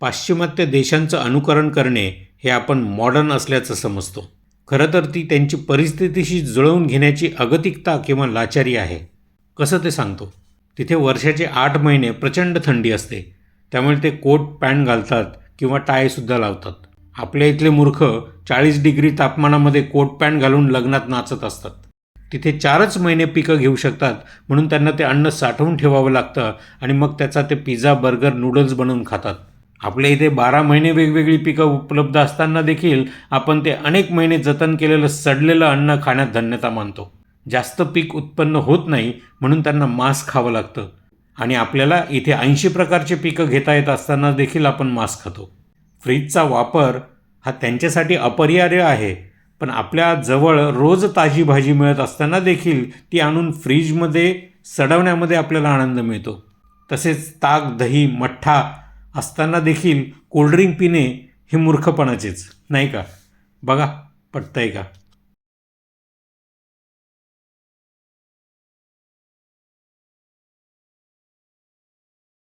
पाश्चिमात्य देशांचं अनुकरण करणे हे आपण मॉडर्न असल्याचं समजतो. खरं तर ती त्यांची परिस्थितीशी जुळवून घेण्याची अगतिकता किंवा लाचारी आहे. कसं ते सांगतो? तिथे वर्षाचे आठ महिने प्रचंड थंडी असते. त्यामुळे ते कोट पॅन्ट घालतात किंवा टायसुद्धा लावतात. आपल्या इथले मूर्ख चाळीस डिग्री तापमानामध्ये कोट पॅन्ट घालून लग्नात नाचत असतात. तिथे चारच महिने पिकं घेऊ शकतात म्हणून त्यांना ते अन्न साठवून ठेवावं लागतं आणि मग त्याचा ते पिझ्झा बर्गर नूडल्स बनवून खातात. आपल्या इथे बारा महिने वेगवेगळी पिकं उपलब्ध असताना देखील आपण ते अनेक महिने जतन केलेलं सडलेलं अन्न खाण्यात धन्यता मानतो. जास्त पीक उत्पन्न होत नाही म्हणून त्यांना मांस खावं लागतं. आणि आपल्याला इथे ऐंशी प्रकारचे पिकं घेता येत असताना देखील आपण मांस खातो. फ्रीजचा वापर हा त्यांच्यासाठी अपरिहार्य आहे पण आपल्या जवळ रोज ताजी भाजी मिळत असताना देखील ती आणून फ्रीजमध्ये सडवण्यामध्ये आपल्याला आनंद मिळतो. तसेच ताक दही मठ्ठा असताना देखील कोल्ड्रिंक पिणे हे मूर्खपणाचेच नाही का? बघा पटतंय का?